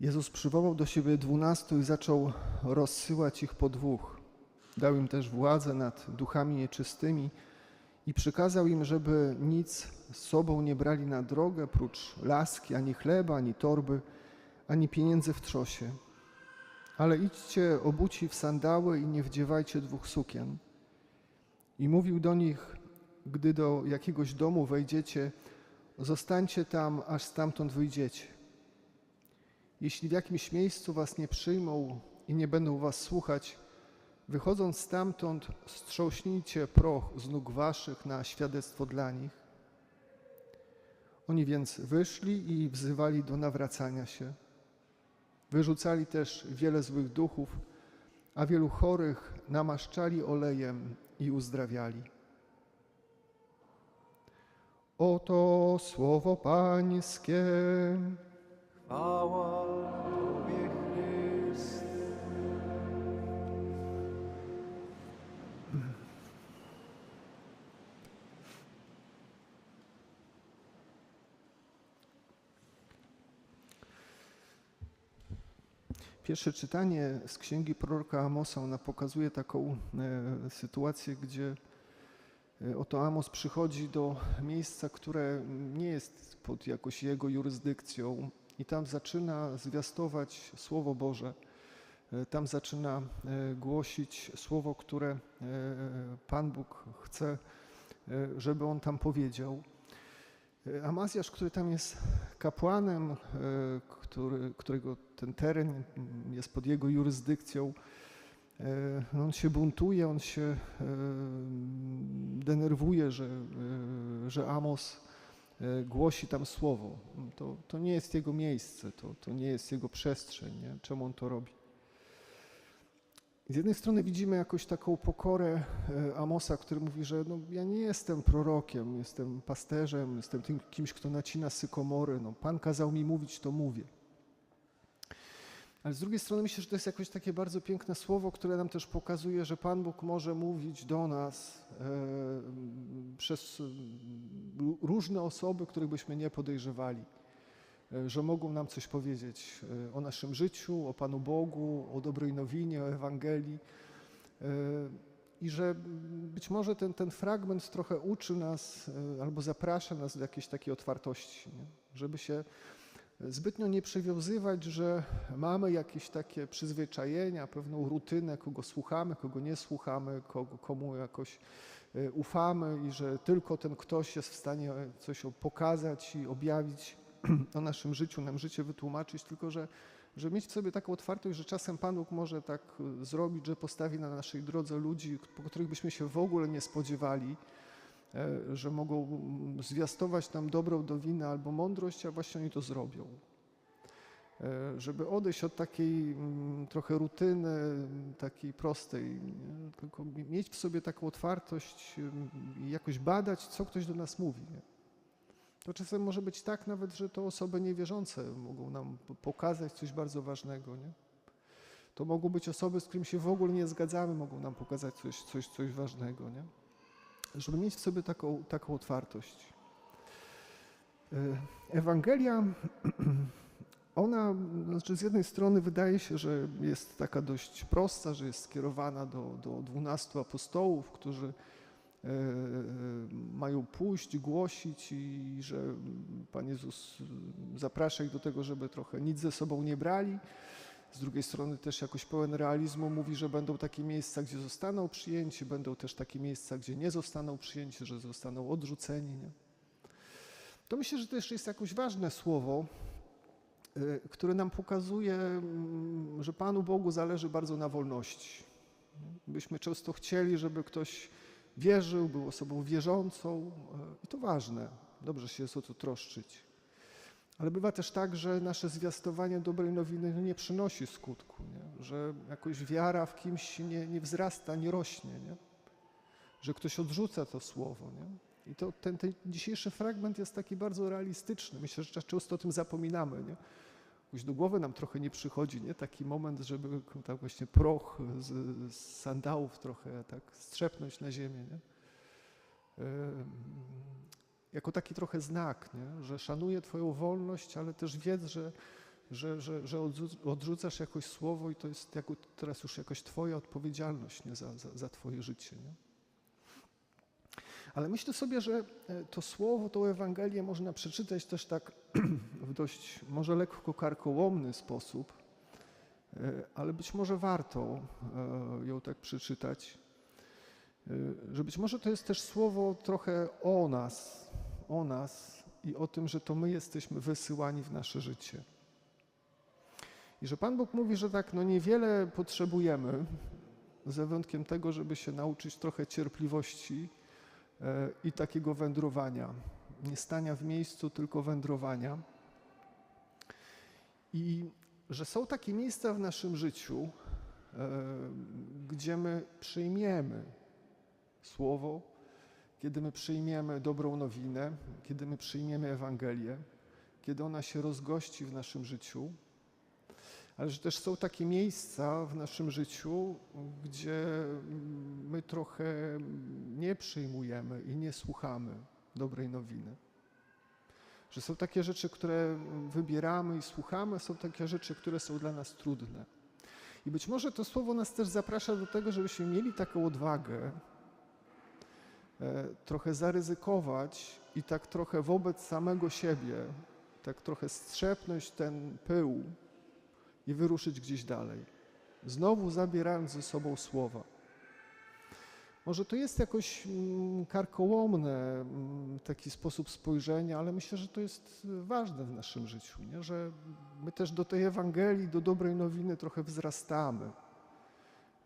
Jezus przywołał do siebie dwunastu i zaczął rozsyłać ich po dwóch. Dał im też władzę nad duchami nieczystymi i przykazał im, żeby nic z sobą nie brali na drogę, prócz laski, ani chleba, ani torby, ani pieniędzy w trzosie. Ale idźcie obuci w sandały i nie wdziewajcie dwóch sukien. I mówił do nich, gdy do jakiegoś domu wejdziecie, zostańcie tam, aż stamtąd wyjdziecie. Jeśli w jakimś miejscu was nie przyjmą i nie będą was słuchać, wychodząc stamtąd, strząśnijcie proch z nóg waszych na świadectwo dla nich. Oni więc wyszli i wzywali do nawracania się. Wyrzucali też wiele złych duchów, a wielu chorych namaszczali olejem i uzdrawiali. Oto słowo Pańskie. Chwała Tobie. Pierwsze czytanie z księgi proroka Amosa, ona pokazuje taką e, sytuację, gdzie e, oto Amos przychodzi do miejsca, które nie jest pod jakoś jego jurysdykcją i tam zaczyna zwiastować Słowo Boże. E, Tam zaczyna e, głosić słowo, które e, Pan Bóg chce, żeby on tam powiedział. Amazjasz, który tam jest kapłanem, który, którego ten teren jest pod jego jurysdykcją, no on się buntuje, on się denerwuje, że, że Amos głosi tam słowo. To, to nie jest jego miejsce, to, to nie jest jego przestrzeń. Nie? Czemu on to robi? Z jednej strony widzimy jakąś taką pokorę e, Amosa, który mówi, że no, ja nie jestem prorokiem, jestem pasterzem, jestem tym kimś, kto nacina sykomory. No, Pan kazał mi mówić, to mówię. Ale z drugiej strony myślę, że to jest jakoś takie bardzo piękne słowo, które nam też pokazuje, że Pan Bóg może mówić do nas e, przez różne osoby, których byśmy nie podejrzewali e, że mogą nam coś powiedzieć e, o naszym życiu, o Panu Bogu, o dobrej nowinie, o Ewangelii. E, I że być może ten, ten fragment trochę uczy nas e, albo zaprasza nas do jakiejś takiej otwartości, nie? żeby się zbytnio nie przywiązywać, że mamy jakieś takie przyzwyczajenia, pewną rutynę, kogo słuchamy, kogo nie słuchamy, kogo, komu jakoś e, ufamy i że tylko ten ktoś jest w stanie coś pokazać i objawić o naszym życiu, nam życie wytłumaczyć, tylko że, że mieć w sobie taką otwartość, że czasem Pan Bóg może tak y, zrobić, że postawi na naszej drodze ludzi, po których byśmy się w ogóle nie spodziewali, e, że mogą mm, zwiastować nam dobrą nowinę albo mądrość, a właśnie oni to zrobią. E, Żeby odejść od takiej mm, trochę rutyny, mm, takiej prostej, nie? tylko mieć w sobie taką otwartość ym, i jakoś badać, co ktoś do nas mówi. Nie? To czasem może być tak nawet, że to osoby niewierzące mogą nam pokazać coś bardzo ważnego. Nie? To mogą być osoby, z którymi się w ogóle nie zgadzamy, mogą nam pokazać coś, coś, coś ważnego. Nie? Żeby mieć w sobie taką, taką otwartość. E, Ewangelia, ona znaczy z jednej strony wydaje się, że jest taka dość prosta, że jest skierowana do, do 12 apostołów, którzy e, mają pójść, głosić i że Pan Jezus zaprasza ich do tego, żeby trochę nic ze sobą nie brali. Z drugiej strony też jakoś pełen realizmu mówi, że będą takie miejsca, gdzie zostaną przyjęci, będą też takie miejsca, gdzie nie zostaną przyjęci, że zostaną odrzuceni. Nie? To myślę, że to jeszcze jest jakoś ważne słowo, y, które nam pokazuje, mm, że Panu Bogu zależy bardzo na wolności. Byśmy często chcieli, żeby ktoś wierzył, był osobą wierzącą y, i to ważne. Dobrze się jest o to troszczyć. Ale bywa też tak, że nasze zwiastowanie dobrej nowiny no, nie przynosi skutku, nie? że jakoś wiara w kimś nie, nie wzrasta, nie rośnie, nie? że ktoś odrzuca to słowo. Nie? I to, ten, ten dzisiejszy fragment jest taki bardzo realistyczny. Myślę, że często o tym zapominamy. Nie? Do głowy nam trochę nie przychodzi nie? taki moment, żeby tak właśnie proch z, z sandałów trochę tak strzepnąć na ziemię. Nie? Jako taki trochę znak, nie? że szanuję Twoją wolność, ale też wiedz, że że, że, że odrzu- odrzucasz jakoś słowo i to jest jako, teraz już jakoś Twoja odpowiedzialność nie? Za, za, za Twoje życie. Nie? Ale myślę sobie, że e, to słowo, tą Ewangelię można przeczytać też tak w dość może lekko karkołomny sposób, e, ale być może warto e, ją tak przeczytać, że być może to jest też słowo trochę o nas, o nas i o tym, że to my jesteśmy wysyłani w nasze życie. I że Pan Bóg mówi, że tak, no niewiele potrzebujemy, za wyjątkiem tego, żeby się nauczyć trochę cierpliwości e, i takiego wędrowania. Nie stania w miejscu, tylko wędrowania. I że są takie miejsca w naszym życiu, e, gdzie my przyjmiemy Słowo, kiedy my przyjmiemy dobrą nowinę, kiedy my przyjmiemy Ewangelię, kiedy ona się rozgości w naszym życiu, ale że też są takie miejsca w naszym życiu, gdzie my trochę nie przyjmujemy i nie słuchamy dobrej nowiny. Że są takie rzeczy, które wybieramy i słuchamy, są takie rzeczy, które są dla nas trudne. I być może to słowo nas też zaprasza do tego, żebyśmy mieli taką odwagę, trochę zaryzykować i tak trochę wobec samego siebie, tak trochę strzepnąć ten pył i wyruszyć gdzieś dalej. Znowu zabierając ze sobą słowa. Może to jest jakoś mm, karkołomne, mm, taki sposób spojrzenia, ale myślę, że to jest ważne w naszym życiu, nie? że my też do tej Ewangelii, do dobrej nowiny trochę wzrastamy.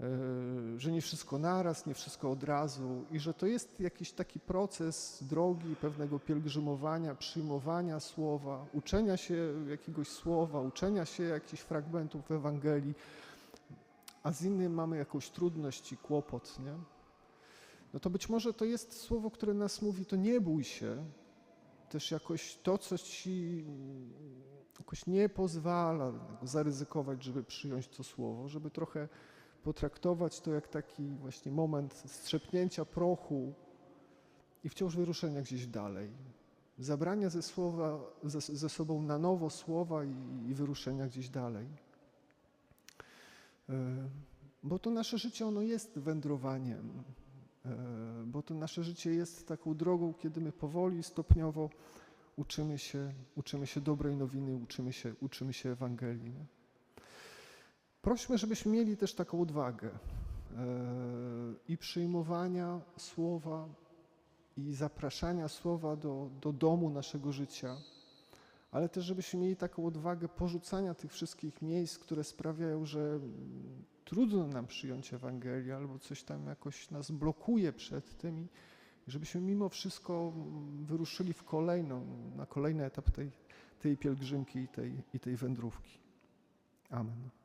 E, Że nie wszystko naraz, nie wszystko od razu i że to jest jakiś taki proces drogi, pewnego pielgrzymowania, przyjmowania słowa, uczenia się jakiegoś słowa, uczenia się jakichś fragmentów Ewangelii, a z innym mamy jakąś trudność i kłopot, nie? No to być może to jest słowo, które nas mówi, to nie bój się, też jakoś to, co ci jakoś nie pozwala zaryzykować, żeby przyjąć to słowo, żeby trochę potraktować to jak taki właśnie moment strzepnięcia prochu i wciąż wyruszenia gdzieś dalej. Zabrania ze, słowa, ze, ze sobą na nowo słowa i, i wyruszenia gdzieś dalej. E, Bo to nasze życie, ono jest wędrowaniem. E, Bo to nasze życie jest taką drogą, kiedy my powoli, stopniowo uczymy się, uczymy się dobrej nowiny, uczymy się, uczymy się Ewangelii. Prośmy, żebyśmy mieli też taką odwagę e, i przyjmowania słowa, i zapraszania słowa do, do domu naszego życia, ale też żebyśmy mieli taką odwagę porzucania tych wszystkich miejsc, które sprawiają, że mm, trudno nam przyjąć Ewangelię albo coś tam jakoś nas blokuje przed tym żebyśmy mimo wszystko mm, wyruszyli w kolejną, na kolejny etap tej, tej pielgrzymki i tej, i tej wędrówki. Amen.